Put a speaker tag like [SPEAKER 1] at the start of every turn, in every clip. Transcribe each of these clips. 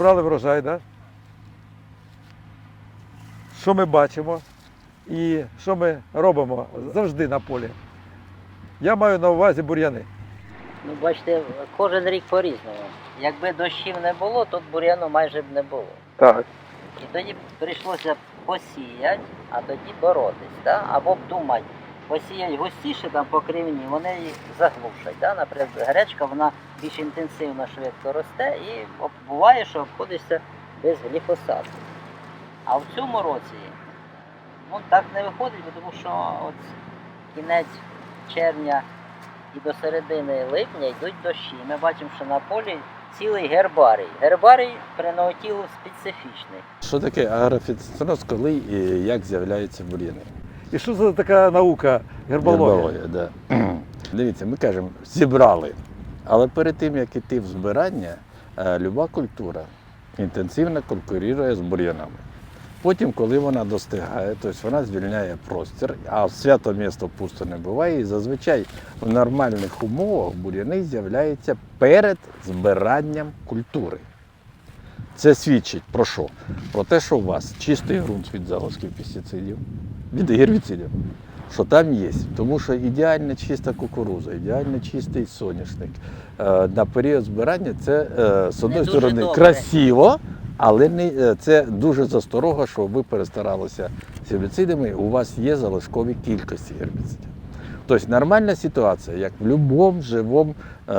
[SPEAKER 1] Зібрали врожай, да? що ми бачимо і що ми робимо завжди на полі. Я маю на увазі бур'яни.
[SPEAKER 2] Ну, бачите, кожен рік по-різному. Якби дощів не було, тут бур'яну майже б не було.
[SPEAKER 1] Так.
[SPEAKER 2] І тоді прийшлося посіяти, а тоді боротись. Да? Або б думати, посіяти густіше там по кривні, вони їх заглушать. Да? Наприклад, гречка вона більш інтенсивно швидко росте і буває, що обходишся без гліфосату. А в цьому році ну, так не виходить, тому що от кінець червня і до середини липня йдуть дощі. Ми бачимо, що на полі цілий гербарій. Гербарій при наутілу специфічний.
[SPEAKER 3] Що таке агрофітоценоз, коли і як з'являються бур'яни?
[SPEAKER 1] І що це така наука гербологія?
[SPEAKER 3] Гербологія, да. Дивіться, ми кажемо, зібрали. Але перед тим, як іти в збирання, е, люба культура інтенсивно конкурує з бур'янами. Потім, коли вона достигає, тобто вона звільняє простір, а свято місто пусто не буває, і зазвичай в нормальних умовах бур'яни з'являються перед збиранням культури. Це свідчить про що? Про те, що у вас чистий ґрунт від залишків пестицидів, від гербіцидів, що там є. Тому що ідеально чиста кукуруза, ідеально чистий соняшник. Е, На період збирання це е, з одної сторони
[SPEAKER 2] добре.
[SPEAKER 3] красиво, але не, е, це дуже засторога, що ви перестаралися з гербіцидами, у вас є залишкові кількості гербіцидів. Тобто нормальна ситуація, як в будь-якому живому, е,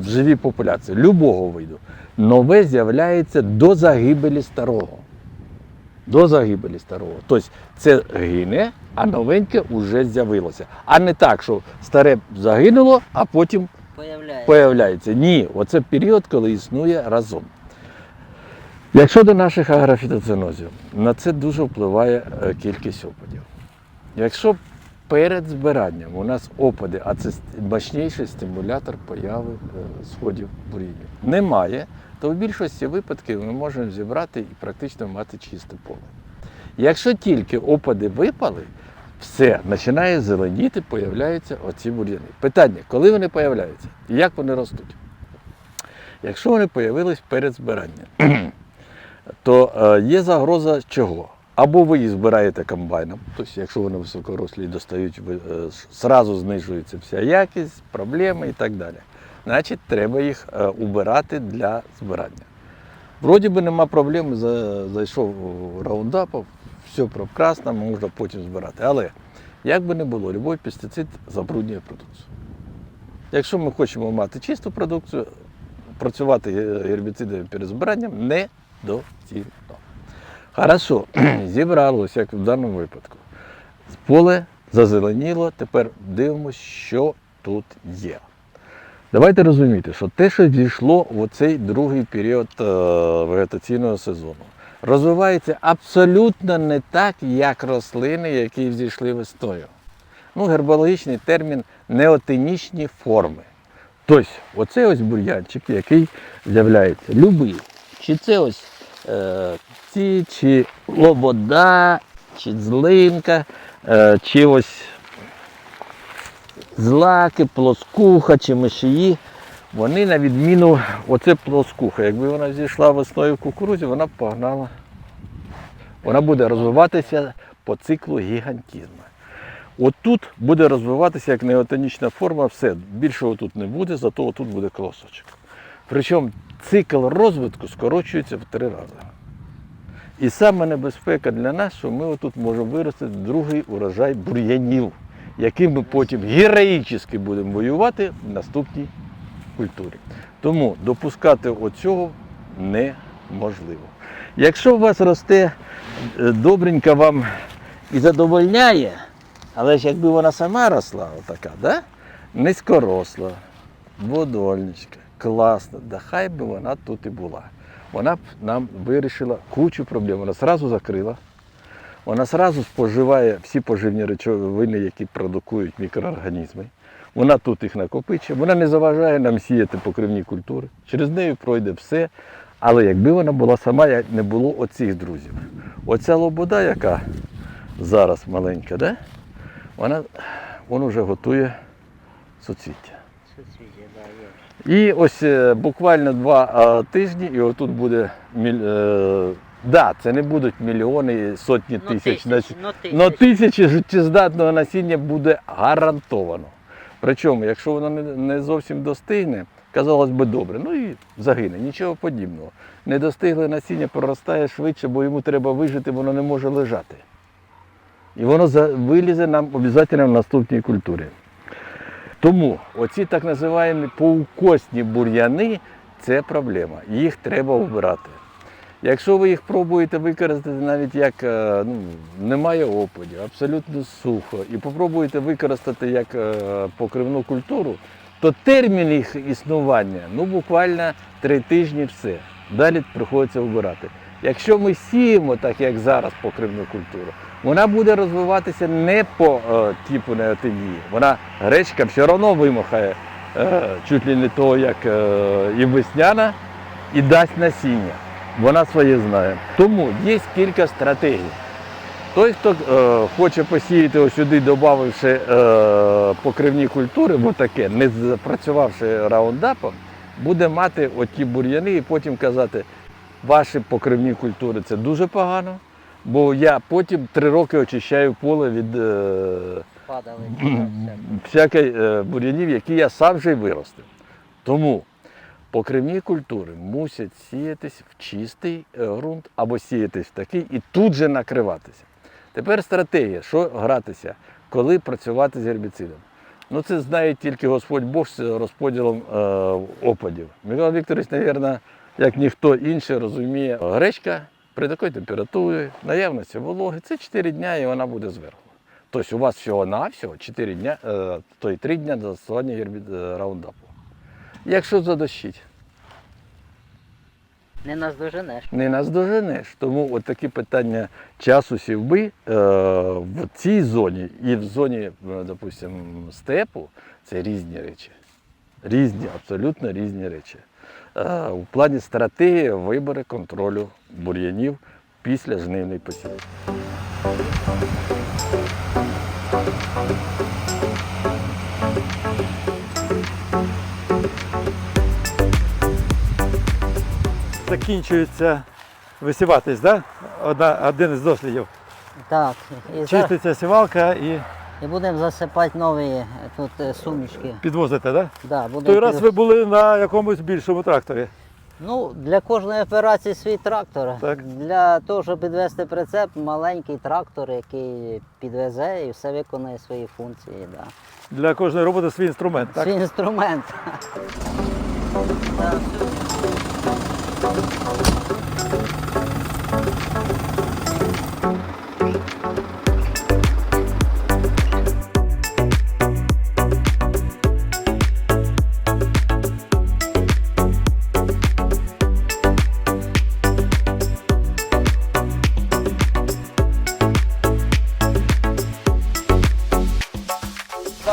[SPEAKER 3] в живій популяції, любого виду, нове з'являється до загибелі старого. До загибелі старого. Тобто це гине, а новеньке вже з'явилося. А не так, що старе загинуло, а потім
[SPEAKER 2] Появляється.
[SPEAKER 3] появляється. Ні, оце період, коли існує разом. Якщо до наших аграфітоцинозів, на це дуже впливає е, кількість опадів. Якщо перед збиранням у нас опади, а це мощніший стимулятор появи е, сходів бур'янів, немає, то в більшості випадків ми можемо зібрати і практично мати чисте поле. Якщо тільки опади випали, все починає зеленіти, появляються оці бур'яни. Питання, коли вони появляються і як вони ростуть? Якщо вони появились перед збиранням, то е, є загроза чого? Або ви їх збираєте комбайном, тобто, якщо вони високорослі достають, ви, е, зразу знижується вся якість, проблеми і так далі. Значить, треба їх е, убирати для збирання. Вроді би нема проблем, за- зайшов раундапов, все прекрасно, можна потім збирати. Але як би не було, будь-який пестицид забруднює продукцію. Якщо ми хочемо мати чисту продукцію, працювати гербіцидами перед збиранням недоцільно. Хорошо, зібралося, як в даному випадку. Поле зазеленіло, тепер дивимося, що тут є. Давайте розуміти, що те, що дійшло в оцей другий період е, вегетаційного сезону, розвивається абсолютно не так, як рослини, які взійшли весною. Ну, гербологічний термін неотенічні форми. Тобто, оцей ось бур'янчик, який з'являється, любий. Чи це ось ці, чи лобода, чи злинка, е, чи ось злаки, плоскуха чи мишії, вони на відміну, оце плоскуха. Якби вона зійшла весною в кукурузі, вона б погнала. Вона буде розвиватися по циклу гігантізму. От тут буде розвиватися як неотонічна форма, все, більшого тут не буде, зато тут буде колосочок. Причому цикл розвитку скорочується в три рази. І саме небезпека для нас, що ми отут можемо виростити другий урожай бур'янів, яким ми потім героїчно будемо воювати в наступній культурі. Тому допускати оцього неможливо. Якщо у вас росте е, добренька вам і задовольняє, але ж якби вона сама росла, отака, да? низькоросла, водольничка, класна, да хай би вона тут і була. Вона б нам вирішила кучу проблем. Вона одразу закрила, вона одразу споживає всі поживні речовини, які продукують мікроорганізми. Вона тут їх накопичує, вона не заважає нам сіяти покривні культури. Через неї пройде все. Але якби вона була сама, не було оцих друзів. Оця лобода, яка зараз маленька, да? вона, вона вже готує суцвіття. І ось е, буквально два е, тижні, і отут буде міль... е, да, це не будуть мільйони, сотні
[SPEAKER 2] Ну,
[SPEAKER 3] тисяч.
[SPEAKER 2] тисяч, ну,
[SPEAKER 3] Но
[SPEAKER 2] тисяч.
[SPEAKER 3] тисячі життєздатного насіння буде гарантовано. Причому, якщо воно не, не зовсім достигне, казалось би добре, ну і загине, нічого подібного. Недостигле насіння проростає швидше, бо йому треба вижити, воно не може лежати. І воно вилізе нам обов'язково в наступній культурі. Тому оці так називаємо паукосні бур'яни це проблема. Їх треба вбирати. Якщо ви їх пробуєте використати навіть як е, ну, немає опадів, абсолютно сухо, і попробуєте використати як е, покривну культуру, то термін їх існування ну буквально три тижні все. Далі приходиться вбирати. Якщо ми сіємо так, як зараз покривну культуру, вона буде розвиватися не по е, типу неотинії. Вона гречка все одно вимахає е, чуть ли не того, як е, і весняна, і дасть насіння. Вона своє знає. Тому є кілька стратегій. Той, хто е, хоче посіяти сюди, додавши е, покривні культури, бо таке, не запрацювавши раундапом, буде мати оті бур'яни і потім казати, ваші покривні культури це дуже погано, бо я потім три роки очищаю поле від е, всяких е, бур'янів, які я сам вже й виростив. Тому покривні культури мусять сіятись в чистий е, ґрунт або сіятись в такий і тут же накриватися. Тепер стратегія, що гратися, коли працювати з гербіцидом. Ну це знає тільки Господь Бог з розподілом е, опадів. Михайло Вікторович, мабуть, як ніхто інший розуміє, гречка при такій температурі, наявності вологи, це 4 дня і вона буде зверху. Тобто у вас всього-навсього 4 дня, е, то й 3 дня до застосування е, раундапу. Якщо задощить,
[SPEAKER 2] Не наздоженеш.
[SPEAKER 3] не наздоженеш. Тому от такі питання часу сівби е, в цій зоні і в зоні, е, допустим, степу це різні речі. Різні, абсолютно різні речі. Е, у плані стратегії вибору контролю бур'янів після жнивної посівки.
[SPEAKER 1] Закінчується висіватись, да? Одна, один із дослідів.
[SPEAKER 2] Так, і, зараз,
[SPEAKER 1] Чиститься сівалка і
[SPEAKER 2] і будемо засипати нові е, тут е, сумішки.
[SPEAKER 1] підвозите, да?
[SPEAKER 2] Да, будемо
[SPEAKER 1] той раз
[SPEAKER 2] під-
[SPEAKER 1] ви були на якомусь більшому тракторі.
[SPEAKER 2] Ну, для кожної операції свій трактор.
[SPEAKER 1] Так.
[SPEAKER 2] Для того, щоб підвести прицеп, маленький трактор, який підвезе і все виконує свої функції. Да.
[SPEAKER 1] Для кожної роботи свій інструмент, так?
[SPEAKER 2] Свій інструмент.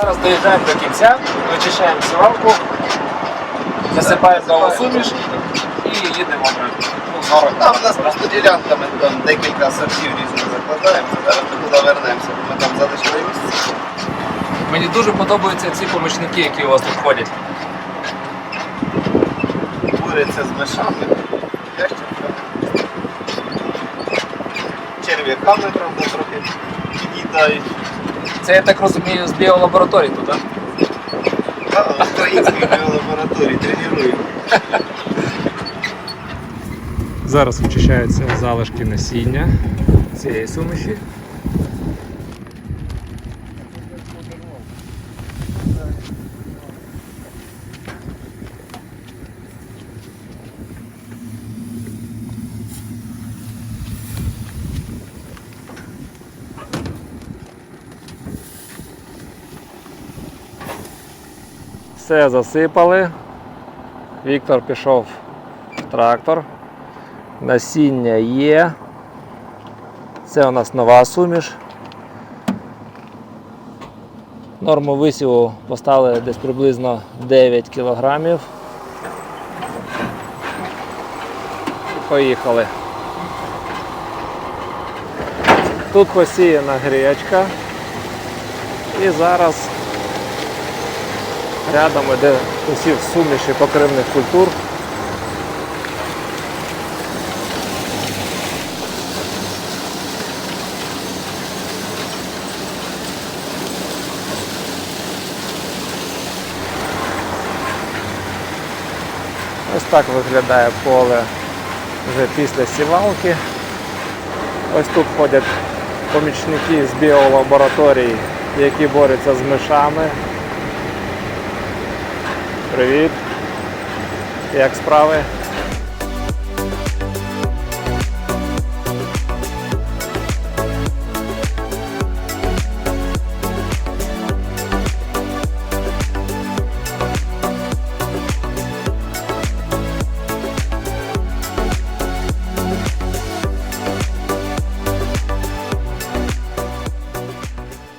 [SPEAKER 4] Зараз доїжджаємо до кінця, вичищаємо сівалку, засипаємо нову суміш і їдемо обратно. Ну.
[SPEAKER 5] Там у нас просто ділянками там декілька сортів різних закладаємо. Зараз ми туди вернемося. Ми там залишили місце.
[SPEAKER 4] Мені дуже подобаються ці помічники, які у вас тут ходять.
[SPEAKER 5] Куриця з мишами, ящерками. Черв'яками, трохи під'їдають.
[SPEAKER 4] Це я так розумію з біолабораторії тут, так?
[SPEAKER 5] Українській біолабораторії тренуємо.
[SPEAKER 6] Зараз очищаються залишки насіння цієї суміші. Все засипали. Віктор пішов в трактор. Насіння є. Це у нас нова суміш. Норму висіву поставили десь приблизно 9 кілограмів. Поїхали. Тут посіяна гречка. І зараз Рядом іде посів суміші покривних культур. Ось так виглядає поле вже після сівалки. Ось тут ходять помічники з біолабораторії, які борються з мишами. Привіт. Як справи?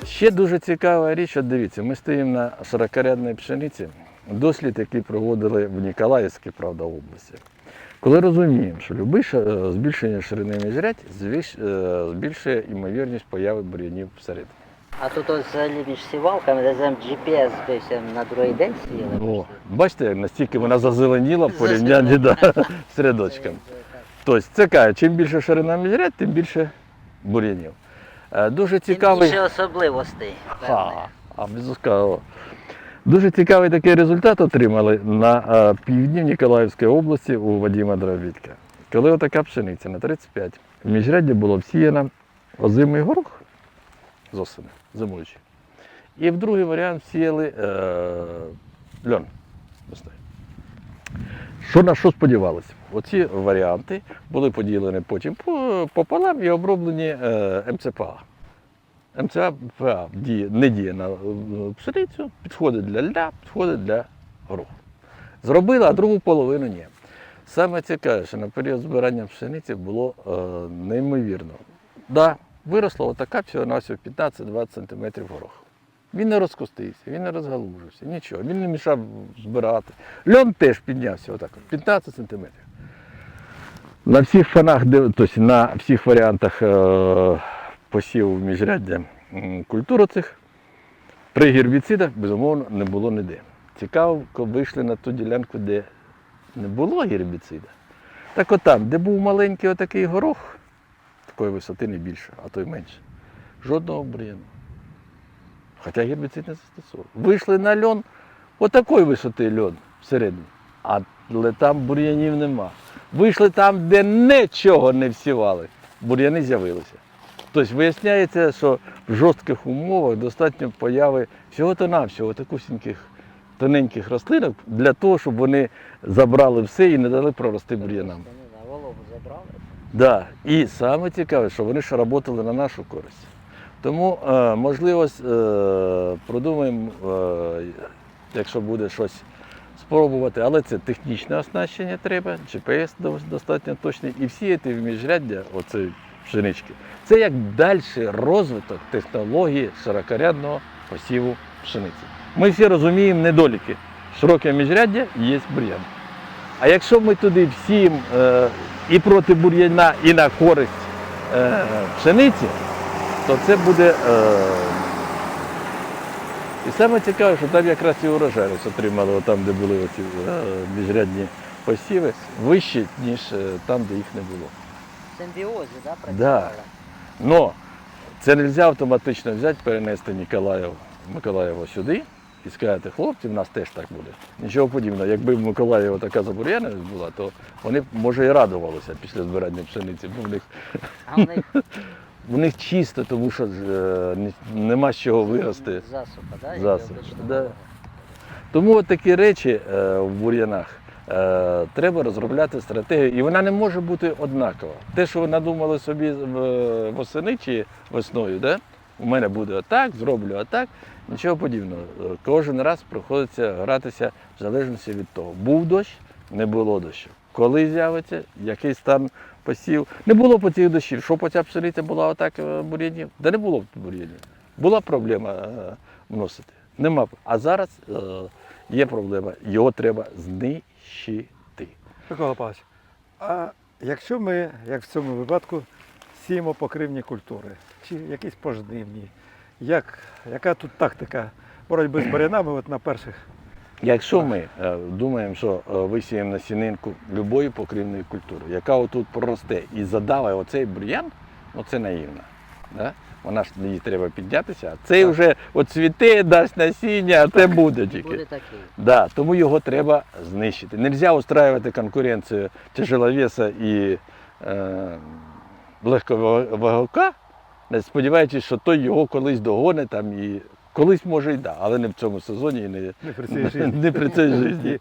[SPEAKER 3] Ще дуже цікава річ, от дивіться, ми стоїмо на 40-рядній пшениці, дослід, який проводили в Ніколаївській, правда, області. Коли розуміємо, що любе збільшення ширини міжрядь е, збільшує ймовірність появи бур'янів всередині.
[SPEAKER 2] А тут ось взагалі між сівалками, де зам GPS збився на другий день сіяли.
[SPEAKER 3] О, бачите, настільки вона зазеленіла порівнянні да, з рядочком. Тобто це каже, чим більше ширина міжрядь, тим більше бур'янів. Е, Дуже
[SPEAKER 2] Тим більше особливостей.
[SPEAKER 3] Ха, а безусловно. Дуже цікавий такий результат отримали на е, півдні Ніколаївської області у Вадима Дробітка. Коли отака пшениця на 35, в міжрядді було всіяно озимий горох з осени, зимуючий. І в другий варіант сіяли е, льон. Що на що сподівалися? Оці варіанти були поділені потім пополам і оброблені е, МЦПА. МЦПА діє, не діє на е, пшеницю, підходить для льда, підходить для гороху. Зробили, а другу половину ні. Саме цікаве, що на період збирання пшениці було е, неймовірно. Да, виросло отака всього на 15-20 см гороху. Він не розкостився, він не розгалужився, нічого, він не мішав збирати. Льон теж піднявся отак, 15 см. На всіх фанах, тобто на всіх варіантах е, посіву міжряддя м, культур цих при гербіцидах, безумовно, не було ніде. Цікаво, вийшли на ту ділянку, де не було гербіцида. Так от там, де був маленький отакий горох, такої висоти не більше, а то й менше. Жодного бур'яну. Хоча гербіцид не застосовував. Вийшли на льон, отакої висоти льон всередині, але там бур'янів нема. Вийшли там, де нічого не всівали, бур'яни з'явилися. Тобто виясняється, що в жорстких умовах достатньо появи всього-то навсього такусіньких тоненьких рослинок для того, щоб вони забрали все і не дали прорости бур'янам. Да. І саме цікаве, що вони ж працювали на нашу користь. Тому, е, можливо, е, продумаємо, е, якщо буде щось спробувати, але це технічне оснащення треба, GPS достатньо точний. І всіяти в міжряддя оцеї пшенички. Це як далі розвиток технології широкорядного посіву пшениці. Ми всі розуміємо недоліки. Широке міжряддя є бур'ян. А якщо ми туди всім е, і проти бур'яна, і на користь е, пшениці, то це буде. Е, і саме цікаве, що там якраз і урожайність отримали, отам, де були оці е, міжрядні посіви, вищі, ніж е, там, де їх не було.
[SPEAKER 2] Симбіозі, да,
[SPEAKER 3] Да. Но це не можна автоматично взяти, перенести Ніколаєв, Миколаєва сюди і сказати, хлопці, в нас теж так буде. Нічого подібного. Якби в Миколаєва така забур'яність була, то вони б, може і радувалися після збирання пшениці, бо в них,
[SPEAKER 2] А в них
[SPEAKER 3] в них чисто, тому що е, нема з чого вирости.
[SPEAKER 2] засуха, да?
[SPEAKER 3] Засуха, да. Тому от такі речі е, в бур'янах треба розробляти стратегію, і вона не може бути однакова. Те, що ви надумали собі восени чи весною, да? у мене буде отак, зроблю отак, нічого подібного. Е, Кожен раз приходиться гратися в залежності від того, був дощ, не було дощу. Коли з'явиться, який стан посів. Не було по цих дощів. Що по ця пшениця була отак е, бур'янів? Да не було бур'янів. Була проблема е, вносити. Нема. А зараз е, є проблема. Його треба знищити.
[SPEAKER 1] Микола Павлович, а якщо ми, як в цьому випадку, сіємо покривні культури, чи якісь пожнивні, як, яка тут тактика боротьби з барянами от на перших
[SPEAKER 3] Якщо ми е, думаємо, що е, висіємо насінинку любої покривної культури, яка отут проросте і задаває оцей бур'ян, ну це наївно. Да? Вона ж їй треба піднятися, а цей вже от цвіте, дасть насіння, а це буде тільки.
[SPEAKER 2] Буде такий.
[SPEAKER 3] Да, тому його треба знищити. Нельзя устраювати конкуренцію тяжеловеса і е, легковаговика, не сподіваючись, що той його колись догонить там і колись може й да, але не в цьому сезоні і не,
[SPEAKER 1] Не при цій житті.
[SPEAKER 3] не при цій житті.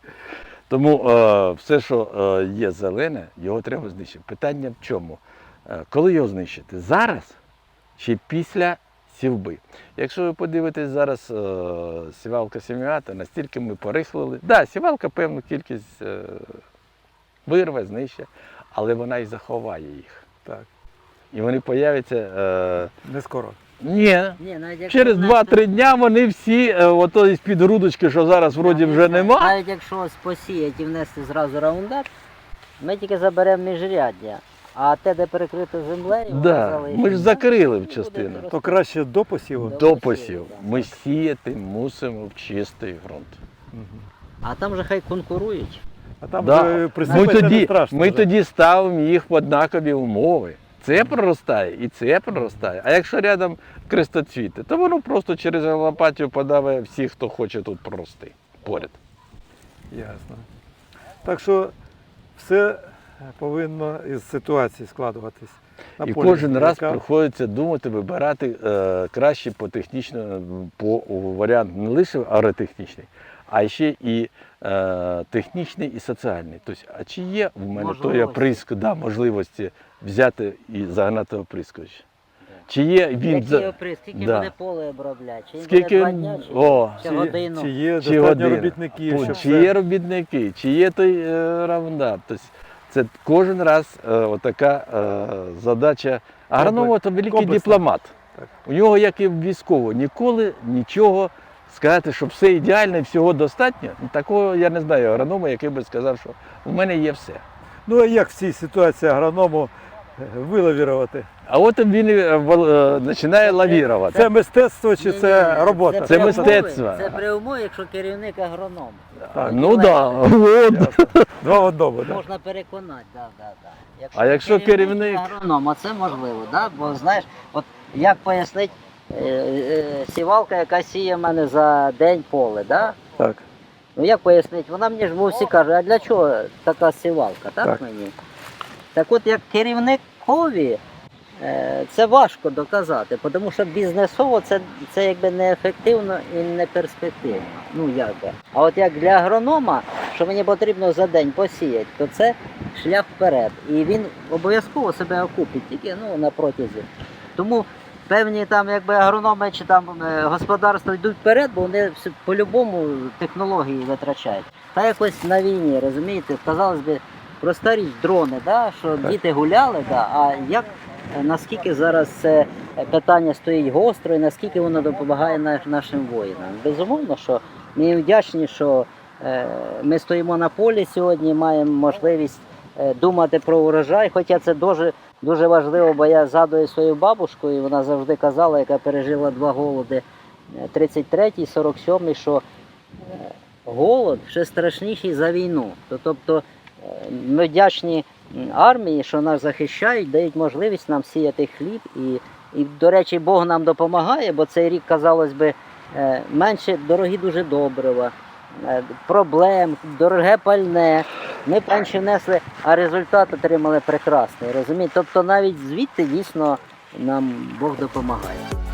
[SPEAKER 3] Тому е, все, що е, є зелене, його треба знищити. Питання в чому? Е, коли його знищити? Зараз чи після сівби? Якщо ви подивитесь зараз е, сівалка сім'ята, настільки ми порихлили. Так, да, сівалка певну кількість е, вирве, знищить, але вона і заховає їх.
[SPEAKER 1] Так,
[SPEAKER 3] І вони появляться. Е,
[SPEAKER 1] не скоро.
[SPEAKER 3] ні,
[SPEAKER 2] Ні, навіть якщо
[SPEAKER 3] через
[SPEAKER 2] внести-
[SPEAKER 3] 2-3 дня вони всі, е, ото із під грудочки, що зараз вроді вже нема.
[SPEAKER 2] Навіть якщо ось посіяти і внести зразу раундап, ми тільки заберемо міжряддя. А те, де перекрито землею,
[SPEAKER 3] Да, ми ж закрили в частину.
[SPEAKER 1] То краще до посіву.
[SPEAKER 3] До посів. Ми сіяти мусимо в чистий ґрунт.
[SPEAKER 2] А там же хай конкурують.
[SPEAKER 1] А там
[SPEAKER 3] Да.
[SPEAKER 1] вже
[SPEAKER 3] Ми
[SPEAKER 1] присипати не
[SPEAKER 3] тоді,
[SPEAKER 1] страшно.
[SPEAKER 3] ми
[SPEAKER 1] вже.
[SPEAKER 3] тоді ставимо їх в однакові умови. Це проростає і це проростає. А якщо рядом крестоцвіти, то воно просто через лопатію подаває всіх, хто хоче тут прорости поряд.
[SPEAKER 1] Ясно. Так що все повинно із ситуації складуватись. На
[SPEAKER 3] І
[SPEAKER 1] полі.
[SPEAKER 3] кожен раз
[SPEAKER 1] Яка-
[SPEAKER 3] приходиться думати, вибирати е, краще по технічно, по варіант не лише агротехнічний, а ще і е, технічний і соціальний. Тобто, а чи є в мене той оприск, да, можливості взяти і загнати оприскувач? Чи є він
[SPEAKER 2] Які
[SPEAKER 3] за
[SPEAKER 2] скільки
[SPEAKER 3] да.
[SPEAKER 2] буде поле обробляти? Чи
[SPEAKER 3] скільки
[SPEAKER 2] буде два дня, чи,
[SPEAKER 3] о,
[SPEAKER 2] чи годину?
[SPEAKER 1] чи є
[SPEAKER 3] чи година?
[SPEAKER 1] робітників, щоб
[SPEAKER 3] чи
[SPEAKER 1] все-
[SPEAKER 3] є робітники, чи є той е, раундап. Тобто це кожен раз е, отака е, задача. Агронома це великий
[SPEAKER 1] комплексно.
[SPEAKER 3] дипломат.
[SPEAKER 1] Так.
[SPEAKER 3] У нього, як і в військового, ніколи нічого сказати, що все ідеально і всього достатньо. Ну, Такого я не знаю агронома, який би сказав, що у мене є все.
[SPEAKER 1] Ну а як в цій ситуації агроному вилавірувати?
[SPEAKER 3] А от він е, вол- е, починає лавірувати.
[SPEAKER 1] Це мистецтво чи
[SPEAKER 2] Ні-ні,
[SPEAKER 1] це робота?
[SPEAKER 3] Це
[SPEAKER 2] при
[SPEAKER 3] мистецтво.
[SPEAKER 2] Це при умові, якщо керівник агроном.
[SPEAKER 3] Ну да, от.
[SPEAKER 1] Два в одному?
[SPEAKER 2] Можна переконати, да, да, да.
[SPEAKER 3] А якщо керівник-
[SPEAKER 2] агроном, а це можливо, да? бо знаєш, от як пояснити, е, е, сівалка, яка сіє в мене за день поле, да?
[SPEAKER 1] Так.
[SPEAKER 2] Ну як пояснити, вона мені ж бо всі кажуть, а для чого така сівалка, так,
[SPEAKER 1] Так.
[SPEAKER 2] мені? Так от як керівникові, е, це важко доказати, тому що бізнесово це, це якби неефективно і не перспективно. Ну як би. А от як для агронома, що мені потрібно за день посіяти, то це шлях вперед. І він обов'язково себе окупить, тільки ну, на протязі. Тому певні там якби агрономи чи там е, господарства йдуть вперед, бо вони по-любому технології витрачають. Та якось на війні, розумієте, казалось би, проста річ, дрони, да, що діти гуляли, да, а як е, наскільки зараз це е, питання стоїть гостро і наскільки воно допомагає нашим воїнам? Безумовно, що ми вдячні, що е, ми стоїмо на полі сьогодні, маємо можливість е, думати про урожай, хоча це дуже, дуже важливо, бо я згадую свою бабушку, і вона завжди казала, яка пережила два голоди, е, 33-й, 47-й, що е, голод ще страшніший за війну. То- Тобто е, ми вдячні армії, що нас захищають, дають можливість нам сіяти хліб. І, і до речі, Бог нам допомагає, бо цей рік, казалось би, е, менше дорогі дуже добрива, е, проблем, дороге пальне. Ми менше внесли, а результат отримали прекрасний. Розумієте? Тобто навіть звідти дійсно нам Бог допомагає.